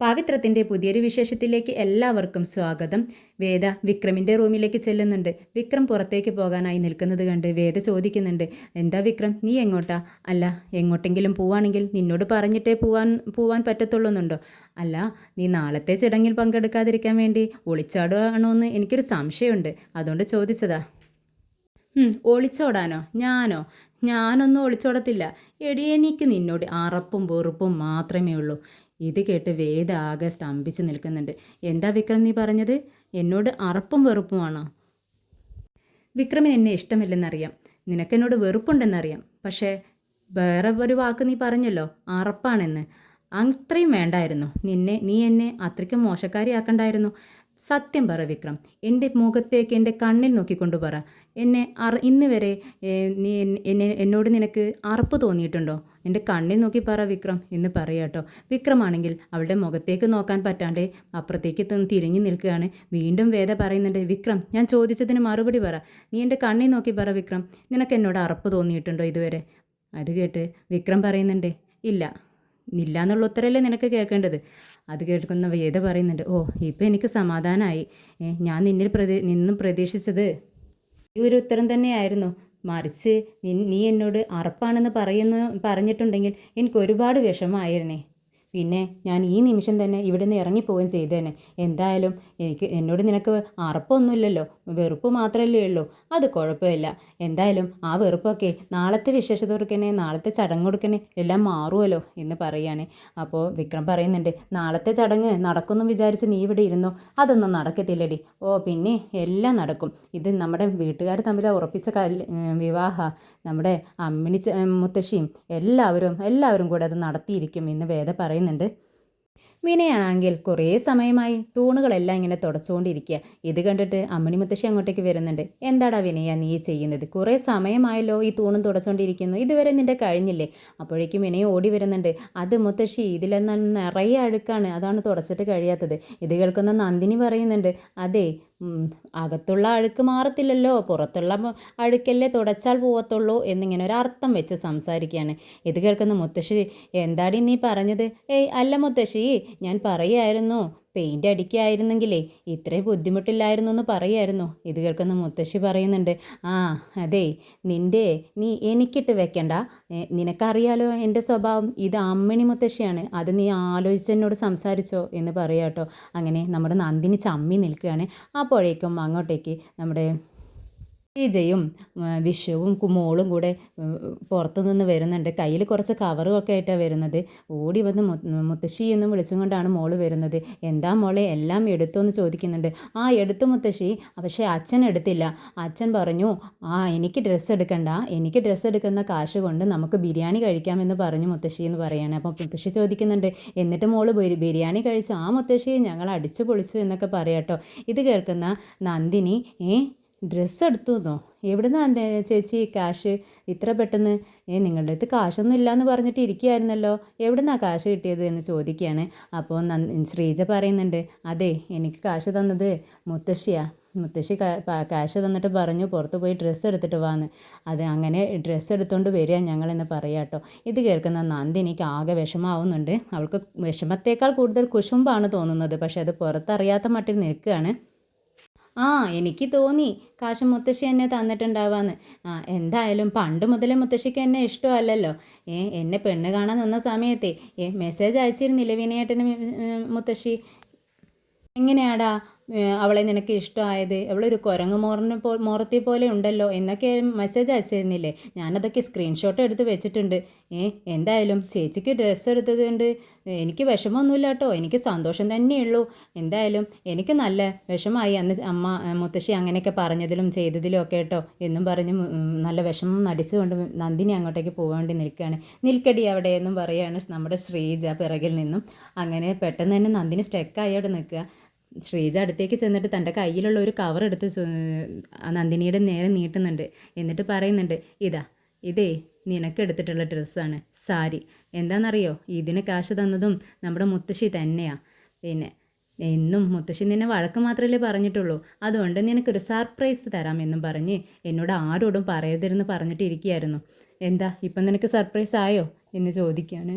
പാവിത്രത്തിന്റെ പുതിയൊരു വിശേഷത്തിലേക്ക് എല്ലാവർക്കും സ്വാഗതം. വേദ വിക്രമിന്റെ റൂമിലേക്ക് ചെല്ലുന്നുണ്ട്. വിക്രം പുറത്തേക്ക് പോകാനായി നിൽക്കുന്നത് കണ്ട് വേദ ചോദിക്കുന്നുണ്ട് എന്താ വിക്രം നീ എങ്ങോട്ടാ? അല്ല എങ്ങോട്ടെങ്കിലും പോവാണെങ്കിൽ നിന്നോട് പറഞ്ഞിട്ടേ പോവാൻ പോവാൻ പറ്റത്തുള്ളൂന്നുണ്ടോ? അല്ല നീ നാളത്തെ ചടങ്ങിൽ പങ്കെടുക്കാതിരിക്കാൻ വേണ്ടി ഒളിച്ചാടുകയാണോ എന്ന് എനിക്കൊരു സംശയമുണ്ട്. അതുകൊണ്ട് ചോദിച്ചതാ. ഒളിച്ചോടാനോ? ഞാനോ? ഞാനൊന്നും ഒളിച്ചോടത്തില്ല. എടി എനിക്ക് നിന്നോട് അറപ്പും വെറുപ്പും മാത്രമേ ഉള്ളൂ. ഇത് കേട്ട് വേദ ആകെ സ്തംഭിച്ച് നിൽക്കുന്നുണ്ട്. എന്താ വിക്രം നീ പറഞ്ഞത്? എന്നോട് അറപ്പും വെറുപ്പുമാണോ? വിക്രമിന് എന്നെ ഇഷ്ടമില്ലെന്നറിയാം. നിനക്കെന്നോട് വെറുപ്പുണ്ടെന്നറിയാം. പക്ഷേ വേറെ ഒരു വാക്ക് നീ പറഞ്ഞല്ലോ അറപ്പാണെന്ന്. അത്രയും വേണ്ടായിരുന്നു. നിന്നെ നീ എന്നെ അത്രയ്ക്കും മോശക്കാരിയാക്കണ്ടായിരുന്നു. സത്യം പറ വിക്രം. എന്റെ മുഖത്തേക്ക് എന്റെ കണ്ണിൽ നോക്കിക്കൊണ്ട് പറ. എന്നെ അറ ഇന്ന് വരെ നീ എന്നെ എന്നോട് നിനക്ക് അറപ്പ് തോന്നിയിട്ടുണ്ടോ? എന്റെ കണ്ണിൽ നോക്കി പറ വിക്രം എന്ന് പറയാട്ടോ വിക്രമാണെങ്കിൽ അവളുടെ മുഖത്തേക്ക് നോക്കാൻ പറ്റാണ്ട് അപ്പുറത്തേക്ക് തിരിഞ്ഞു നിൽക്കുകയാണ്. വീണ്ടും വേദ പറയുന്നുണ്ട് വിക്രം ഞാൻ ചോദിച്ചതിന് മറുപടി പറ. നീ എന്റെ കണ്ണിൽ നോക്കി പറ വിക്രം. നിനക്ക് എന്നോട് അറപ്പ് തോന്നിയിട്ടുണ്ടോ ഇതുവരെ? അത് കേട്ട് വിക്രം പറയുന്നുണ്ട് ഇല്ല. ഇല്ല എന്നുള്ള ഉത്തരല്ലേ നിനക്ക് കേൾക്കേണ്ടത്? അത് കേൾക്കുന്ന വേദ പറയുന്നുണ്ട്? ഓ ഇപ്പം എനിക്ക് സമാധാനമായി ഞാൻ നിന്നിൽ പ്രതി നിന്നും പ്രതീക്ഷിച്ചത് ഈ ഒരു ഉത്തരം തന്നെയായിരുന്നു. മറിച്ച് നീ എന്നോട് അറപ്പാണെന്ന് പറയുന്നു പറഞ്ഞിട്ടുണ്ടെങ്കിൽ എനിക്ക് ഒരുപാട് വിഷമമായിരുന്നേ. പിന്നെ ഞാൻ ഈ നിമിഷം തന്നെ ഇവിടെ നിന്ന് ഇറങ്ങിപ്പോവുകയും ചെയ്തേനെ. എന്തായാലും എനിക്ക് എന്നോട് നിനക്ക് അറപ്പൊന്നുമില്ലല്ലോ. വെറുപ്പ് മാത്രമല്ലേ ഉള്ളൂ. അത് കുഴപ്പമില്ല. എന്തായാലും ആ വെറുപ്പൊക്കെ നാളത്തെ വിശേഷത്തോടുക്കനെ നാളത്തെ ചടങ്ങ് കൊടുക്കനെ എല്ലാം മാറുമല്ലോ എന്ന് പറയുകയാണ് അപ്പോൾ വിക്രം പറയുന്നുണ്ട് നാളത്തെ ചടങ്ങ് നടക്കുമെന്ന് വിചാരിച്ച് നീ ഇവിടെ ഇരുന്നോ? അതൊന്നും നടക്കത്തില്ലടി. ഓ പിന്നെ എല്ലാം നടക്കും. ഇത് നമ്മുടെ വീട്ടുകാർ തമ്മിൽ ഉറപ്പിച്ച കൽ വിവാഹ നമ്മുടെ അമ്മിണി ച- മുത്തശ്ശിയും എല്ലാവരും എല്ലാവരും കൂടെ അത് നടത്തിയിരിക്കും എന്ന് വേദ പറയുന്നുണ്ട്. വിനയാണെങ്കിൽ കുറേ സമയമായി തൂണുകളെല്ലാം ഇങ്ങനെ തുടച്ചുകൊണ്ടിരിക്കുക. ഇത് കണ്ടിട്ട് അമ്മണി മുത്തശ്ശി അങ്ങോട്ടേക്ക് വരുന്നുണ്ട്. എന്താടാ വിനയ നീ ചെയ്യുന്നത്? കുറേ സമയമായല്ലോ ഈ തൂണും തുടച്ചുകൊണ്ടിരിക്കുന്നു. ഇതുവരെ നിന്റെ കഴിഞ്ഞില്ലേ? അപ്പോഴേക്കും വിനയ ഓടി വരുന്നുണ്ട്. അത് മുത്തശ്ശി ഇതിലെന്നാൽ നിറയെ അഴുക്കാണ്. അതാണ് തുടച്ചിട്ട് കഴിയാത്തത്. ഇത് കേൾക്കുന്ന നന്ദിനി പറയുന്നുണ്ട്. അതെ അകത്തുള്ള അഴുക്ക് മാറത്തില്ലല്ലോ. പുറത്തുള്ള അഴുക്കല്ലേ തുടച്ചാൽ പോവത്തുള്ളൂ എന്നിങ്ങനെ ഒരു അർത്ഥം വെച്ച് സംസാരിക്കുകയാണ്. ഇത് കേൾക്കുന്ന മുത്തശ്ശി എന്താടി നീ പറഞ്ഞത്? ഏയ് അല്ല മുത്തശ്ശി ഞാൻ പറയായിരുന്നു പെയിന്റ് അടിക്കായിരുന്നെങ്കിലേ ഇത്രയും ബുദ്ധിമുട്ടില്ലായിരുന്നു എന്ന് പറയായിരുന്നു. ഇത് കേൾക്കുന്ന മുത്തശ്ശി പറയുന്നുണ്ട് ആ അതെ നിന്റെ നീ എനിക്കിട്ട് വെക്കണ്ട. നിനക്കറിയാലോ എന്റെ സ്വഭാവം? ഇത് അമ്മിണി മുത്തശ്ശിയാണ്. അത് നീ ആലോചിച്ച് എന്നോട് സംസാരിച്ചോ എന്ന് പറയാട്ടോ. അങ്ങനെ നമ്മുടെ നന്ദിനി ചമ്മി നിൽക്കുകയാണ്. അപ്പോഴേക്കും അങ്ങോട്ടേക്ക് നമ്മുടെ വിജയും വിഷുവും കുമോളും കൂടെ പുറത്തു നിന്ന് വരുന്നുണ്ട്. കയ്യിൽ കുറച്ച് കവറും ഒക്കെ ആയിട്ടാണ് വരുന്നത്. ഓടി വന്ന് മുത്തശ്ശി എന്ന് വിളിച്ചും കൊണ്ടാണ് മോൾ വരുന്നത്. എന്താ മോളെ എല്ലാം എടുത്തോ എന്ന് ചോദിക്കുന്നുണ്ട്. ആ എടുത്തു മുത്തശ്ശി. പക്ഷേ അച്ഛൻ എടുത്തില്ല. അച്ഛൻ പറഞ്ഞു ആ എനിക്ക് ഡ്രസ്സ് എടുക്കണ്ട. എനിക്ക് ഡ്രസ്സ് എടുക്കുന്ന കാശ് കൊണ്ട് നമുക്ക് ബിരിയാണി കഴിക്കാമെന്ന് പറഞ്ഞു മുത്തശ്ശി എന്ന് പറയാണ്. അപ്പോൾ മുത്തശ്ശി ചോദിക്കുന്നുണ്ട് എന്നിട്ട് മോൾ ബിരിയാണി കഴിച്ചു ആ മുത്തശ്ശി ഞങ്ങൾ അടിച്ചു പൊളിച്ചു എന്നൊക്കെ പറയാട്ടോ. ഇത് കേൾക്കുന്ന നന്ദിനി ഏ ഡ്രസ്സ് എടുത്തു എന്നോ എവിടുന്നാണ് ചേച്ചി കാശ് ഇത്ര പെട്ടെന്ന്? ഏ നിങ്ങളുടെ അടുത്ത് കാശൊന്നും ഇല്ലയെന്ന് പറഞ്ഞിട്ട് ഇരിക്കുകയായിരുന്നല്ലോ. എവിടുന്നാണ് കാശ് കിട്ടിയത് എന്ന് ചോദിക്കുകയാണ്. അപ്പോൾ ശ്രീജ പറയുന്നുണ്ട് അതെ എനിക്ക് കാശ് തന്നത് മുത്തശ്ശിയാണ് മുത്തശ്ശി കാശ് തന്നിട്ട് പറഞ്ഞു പുറത്ത് പോയി ഡ്രസ്സ് എടുത്തിട്ട് വാന്ന്. അത് അങ്ങനെ ഡ്രസ്സ് എടുത്തുകൊണ്ട് വരിക ഞങ്ങളെന്ന് പറയാട്ടോ ഇത് കേൾക്കുന്ന നന്ദിനിക്ക് ആകെ വിഷമാവുന്നുണ്ട്. അവൾക്ക് വിഷമത്തേക്കാൾ കൂടുതൽ കുശുമ്പാണ് തോന്നുന്നത്. പക്ഷേ അത് പുറത്തറിയാത്ത മട്ടിൽ നിൽക്കുകയാണ്. ആ എനിക്ക് തോന്നി. കാശ് മുത്തശ്ശി എന്നെ തന്നിട്ടുണ്ടാവാന്ന്. ആ എന്തായാലും പണ്ട് മുതലേ മുത്തശ്ശിക്ക് എന്നെ ഇഷ്ടമല്ലല്ലോ. ഏ എന്നെ പെണ്ണ് കാണാൻ വന്ന സമയത്തെ ഏ മെസ്സേജ് അയച്ചിരുന്നില്ല വിനയേട്ടന് മുത്തശ്ശി? എങ്ങനെയാടാ? അവളെ നിനക്ക് ഇഷ്ടമായത്? അവളൊരു കുരങ്ങ് മോറിനെ പോ മോറത്തി പോലെ ഉണ്ടല്ലോ എന്നൊക്കെ മെസ്സേജ് അയച്ചിരുന്നില്ലേ? ഞാനതൊക്കെ സ്ക്രീൻഷോട്ട് എടുത്ത് വെച്ചിട്ടുണ്ട്. ഏ എന്തായാലും ചേച്ചിക്ക് ഡ്രസ്സ് എടുത്തതുകൊണ്ട് എനിക്ക് വിഷമമൊന്നുമില്ല കേട്ടോ എനിക്ക് സന്തോഷം തന്നെയുള്ളൂ. എന്തായാലും എനിക്ക് നല്ല വിഷമമായി അന്ന് അമ്മ മുത്തശ്ശി അങ്ങനെയൊക്കെ പറഞ്ഞതിലും ചെയ്തതിലും ഒക്കെ കേട്ടോ. എന്നും പറഞ്ഞ് നല്ല വിഷമം നടിച്ചുകൊണ്ട് നന്ദിനി അങ്ങോട്ടേക്ക് പോകാണ്ടി നിൽക്കുകയാണ്. നിൽക്കടി അവിടെ എന്നും പറയുകയാണ് നമ്മുടെ ശ്രീജ പിറകിൽ നിന്നും. അങ്ങനെ പെട്ടെന്ന് തന്നെ നന്ദിനി സ്റ്റെക്കായി അവിടെ നിൽക്കുക. ശ്രീജ അടുത്തേക്ക് ചെന്നിട്ട് തന്റെ കയ്യിലുള്ള ഒരു കവർ എടുത്ത് നന്ദിനിയുടെ നേരെ നീട്ടുന്നുണ്ട്. എന്നിട്ട് പറയുന്നുണ്ട് ഇതാ ഇതേ നിനക്ക് എടുത്തിട്ടുള്ള ഡ്രസ്സാണ് സാരി. എന്താണെന്നറിയോ ഇതിന് കാശ് തന്നതും നമ്മുടെ മുത്തശ്ശി തന്നെയാണ് പിന്നെ എന്നും മുത്തശ്ശി നിന്നെ വഴക്ക് മാത്രമല്ലേ പറഞ്ഞിട്ടുള്ളൂ. അതുകൊണ്ട് നിനക്കൊരു സർപ്രൈസ് തരാമെന്നും പറഞ്ഞ് എന്നോട് ആരോടും പറയരുതെന്ന് പറഞ്ഞിട്ട് ഇരിക്കുകയായിരുന്നു എന്താ ഇപ്പം നിനക്ക് സർപ്രൈസ് ആയോ? എന്ന് ചോദിക്കുകയാണ്.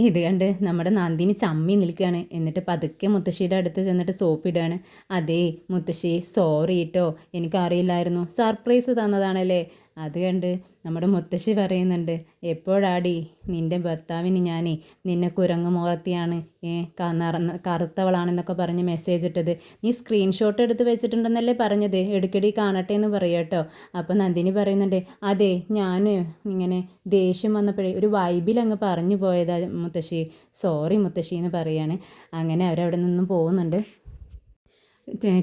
ഇത് കണ്ട് നമ്മുടെ നന്ദിനി ചമ്മി നിൽക്കുകയാണ്. എന്നിട്ട് പതുക്കെ മുത്തശ്ശിയുടെ അടുത്ത് ചെന്നിട്ട് സോപ്പ് ഇടുകയാണ്. അതേ മുത്തശ്ശി സോറി കേട്ടോ എനിക്കറിയില്ലായിരുന്നു. സർപ്രൈസ് തന്നതാണല്ലേ? അത് കണ്ട് നമ്മുടെ മുത്തശ്ശി പറയുന്നുണ്ട് എപ്പോഴാടി നിന്റെ ഭർത്താവിന് ഞാൻ നിന്നെ കുരങ്ങ് മുഖത്തിയാണ് ഏ കറുത്തവളാണെന്നൊക്കെ പറഞ്ഞ് മെസ്സേജ് ഇട്ടത്. നീ സ്ക്രീൻഷോട്ട് എടുത്ത് വെച്ചിട്ടുണ്ടെന്നല്ലേ പറഞ്ഞത്? എടുക്കടി കാണട്ടെ എന്ന് പറയാട്ടോ അപ്പോൾ നന്ദിനി പറയുന്നുണ്ട് അതെ ഞാൻ ഇങ്ങനെ ദേഷ്യം വന്നപ്പോഴേ ഒരു വൈബിൽ അങ്ങ് പറഞ്ഞു പോയതാ മുത്തശ്ശി. സോറി മുത്തശ്ശി എന്ന് പറയാണ്. അങ്ങനെ അവരവിടെ നിന്നും പോകുന്നുണ്ട്.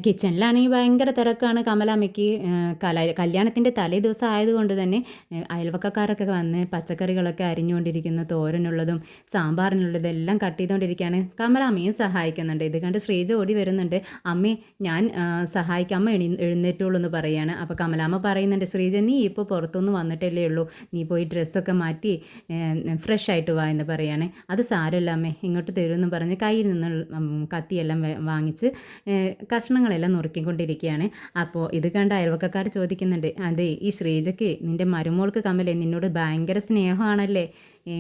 കിച്ചണിലാണെങ്കിൽ ഭയങ്കര തിരക്കാണ്. കമലാമ്മയ്ക്ക് കല കല്യാണത്തിന്റെ തലേ ദിവസം ആയതുകൊണ്ട് തന്നെ അയൽവക്കക്കാരൊക്കെ വന്ന് പച്ചക്കറികളൊക്കെ അരിഞ്ഞുകൊണ്ടിരിക്കുന്നു തോരനുള്ളതും സാമ്പാറിനുള്ളതും എല്ലാം കട്ട് ചെയ്തുകൊണ്ടിരിക്കുകയാണ് കമലാമ്മയും സഹായിക്കുന്നുണ്ട്. ഇത് കണ്ട് ശ്രീജ ഓടി വരുന്നുണ്ട്. അമ്മേ ഞാൻ സഹായിക്കാം അമ്മ എണി എഴുന്നേറ്റുള്ളൂ എന്ന് പറയുകയാണ് അപ്പോൾ കമലാമ്മ പറയുന്നുണ്ട് ശ്രീജ നീ ഇപ്പോൾ പുറത്തുനിന്ന് വന്നിട്ടല്ലേ ഉള്ളൂ. നീ പോയി ഡ്രസ്സൊക്കെ മാറ്റി ഫ്രഷ് ആയിട്ട് വാ എന്ന് പറയുകയാണ് അത് സാരമില്ല അമ്മേ. ഇങ്ങോട്ട് തരുമെന്ന് പറഞ്ഞ് കയ്യിൽ നിന്ന് കത്തിയെല്ലാം വാങ്ങിച്ച് കഷ്ണങ്ങളെല്ലാം നുറുക്കിക്കൊണ്ടിരിക്കുകയാണ്. അപ്പോൾ ഇത് കണ്ട അയൽവക്കക്കാർ ചോദിക്കുന്നുണ്ട് അതെ ഈ ശ്രീജയ്ക്ക് നിന്റെ മരുമോൾക്ക് കമലേ നിന്നോട് ഭയങ്കര സ്നേഹമാണല്ലേ? ഏ?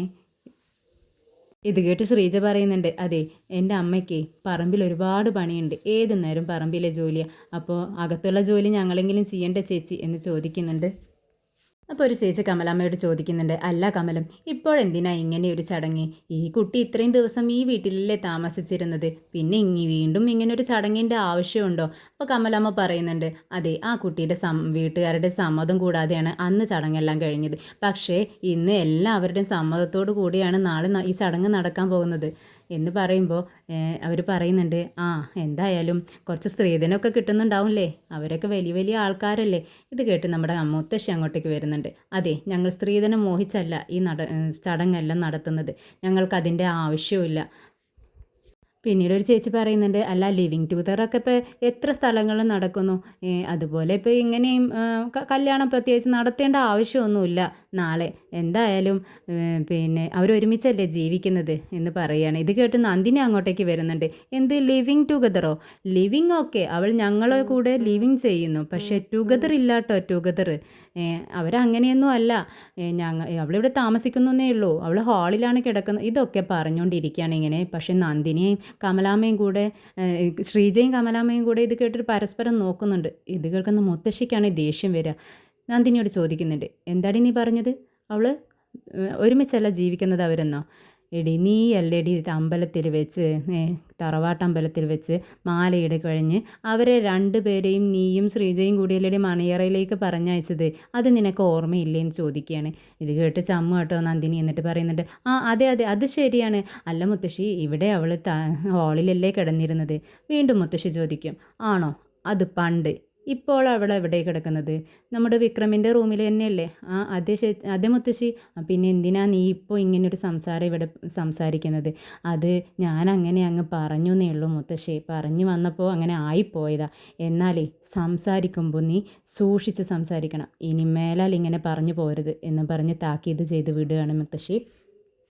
ഇത് കേട്ട് ശ്രീജ പറയുന്നുണ്ട് അതെ എന്റെ അമ്മയ്ക്ക് പറമ്പിൽ ഒരുപാട് പണിയുണ്ട്. ഏത് നേരം പറമ്പിലെ ജോലിയാണ് അപ്പോൾ അകത്തുള്ള ജോലി ഞങ്ങളെങ്കിലും ചെയ്യേണ്ട ചേച്ചി? എന്ന് ചോദിക്കുന്നുണ്ട്. അപ്പോൾ ഒരു ചേച്ചി കമലാമ്മയോട് ചോദിക്കുന്നുണ്ട് അല്ല കമലം ഇപ്പോഴെന്തിനാ ഇങ്ങനെ ഒരു ചടങ്ങ്? ഈ കുട്ടി ഇത്രയും ദിവസം ഈ വീട്ടിലല്ലേ താമസിച്ചിരുന്നത്. പിന്നെ ഇങ്ങി വീണ്ടും ഇങ്ങനെ ഒരു ചടങ്ങിന്റെ ആവശ്യമുണ്ടോ? അപ്പോൾ കമലാമ്മ പറയുന്നുണ്ട് അതെ ആ കുട്ടിയുടെ സം വീട്ടുകാരുടെ സമ്മതം കൂടാതെയാണ് അന്ന് ചടങ്ങെല്ലാം കഴിഞ്ഞത്. പക്ഷേ ഇന്ന് എല്ലാവരുടെയും സമ്മതത്തോടു കൂടിയാണ് നാളെ ഈ ചടങ്ങ് നടക്കാൻ പോകുന്നത്. എന്ന് പറയുമ്പോൾ അവർ പറയുന്നുണ്ട് ആ എന്തായാലും കുറച്ച് സ്ത്രീധനമൊക്കെ കിട്ടുന്നുണ്ടാവില്ലേ? അവരൊക്കെ വലിയ വലിയ ആൾക്കാരല്ലേ? ഇത് കേട്ട് നമ്മുടെ മുത്തശ്ശി അങ്ങോട്ടേക്ക് വരുന്നുണ്ട്. അതെ ഞങ്ങൾ സ്ത്രീധനം മോഹിച്ചല്ല ഈ നട ചടങ്ങെല്ലാം നടത്തുന്നത്. ഞങ്ങൾക്കതിന്റെ ആവശ്യമില്ല പിന്നീട് ഒരു ചേച്ചി പറയുന്നുണ്ട് അല്ല ലിവിങ് ടുഗദറൊക്കെ ഇപ്പോൾ എത്ര സ്ഥലങ്ങളിൽ നടക്കുന്നു. അതുപോലെ ഇപ്പോൾ ഇങ്ങനെയും കല്യാണം പ്രത്യേകിച്ച് നടത്തേണ്ട ആവശ്യമൊന്നുമില്ല. നാളെ എന്തായാലും പിന്നെ അവരൊരുമിച്ചല്ലേ ജീവിക്കുന്നത്? എന്ന് പറയുകയാണ്. ഇത് കേട്ട് നന്ദിനി അങ്ങോട്ടേക്ക് വരുന്നുണ്ട്. എന്ത് ലിവിങ് ടുഗതറോ ലിവിങ് ഓക്കെ അവൾ ഞങ്ങളെ കൂടെ ലിവിങ് ചെയ്യുന്നു. പക്ഷേ ടുഗദർ ഇല്ലാട്ടോ ടുഗദർ അവരങ്ങനെയൊന്നും അല്ല. ഞങ്ങൾ അവളിവിടെ താമസിക്കുന്നേ ഉള്ളൂ. അവൾ ഹാളിലാണ് കിടക്കുന്നത് ഇതൊക്കെ പറഞ്ഞുകൊണ്ടിരിക്കുകയാണ് ഇങ്ങനെ. പക്ഷേ നന്ദിനിയും കമലാമ്മയും കൂടെ ശ്രീജയും കമലാമ്മയും കൂടെ ഇത് കേട്ടൊരു പരസ്പരം നോക്കുന്നുണ്ട്. ഇത് കേൾക്കുന്ന മുത്തശ്ശിക്കാണ് ദേഷ്യം വരിക. നന്ദിനിയോട് ചോദിക്കുന്നുണ്ട് എന്താടി നീ പറഞ്ഞത്? അവൾ ഒരുമിച്ചല്ല ജീവിക്കുന്നത് അവരെന്നോ? എടി നീ അല്ലേടി അമ്പലത്തിൽ വെച്ച് തറവാട്ടമ്പലത്തിൽ വെച്ച് മാലയിട കഴിഞ്ഞ് അവരെ രണ്ടുപേരെയും നീയും ശ്രീജയും കൂടിയല്ലേടി മണിയറയിലേക്ക് പറഞ്ഞയച്ചത്. അത് നിനക്ക് ഓർമ്മയില്ലേന്ന് ചോദിക്കുകയാണ്. ഇത് കേട്ട് ചമ്മു കേട്ടോ നന്ദിനി എന്നിട്ട് പറയുന്നുണ്ട്. ആ അതെ അതെ അത് ശരിയാണ്. അല്ല മുത്തശ്ശി ഇവിടെ അവൾ ഹാളിലല്ലേ കിടന്നിരുന്നത്? വീണ്ടും മുത്തശ്ശി ചോദിക്കും. ആണോ? അത് പണ്ട്. ഇപ്പോൾ അവൾ എവിടെ കിടക്കുന്നത്? നമ്മുടെ വിക്രമിന്റെ റൂമിൽ തന്നെയല്ലേ? ആ അതേ ശേ അതേ മുത്തശ്ശി. പിന്നെ എന്തിനാ നീ ഇപ്പോൾ ഇങ്ങനൊരു സംസാരം ഇവിടെ സംസാരിക്കുന്നത്? അത് ഞാൻ അങ്ങനെ അങ്ങ് പറഞ്ഞു എന്നേ ഉള്ളൂ മുത്തശ്ശി. പറഞ്ഞു വന്നപ്പോൾ അങ്ങനെ ആയിപ്പോയതാ. എന്നാലേ സംസാരിക്കുമ്പോൾ നീ സൂക്ഷിച്ച് സംസാരിക്കണം. ഇനി മേലാൽ ഇങ്ങനെ പറഞ്ഞു പോരുത് എന്ന് പറഞ്ഞ് താക്കീത് ചെയ്ത് വിടുകയാണ് മുത്തശ്ശി.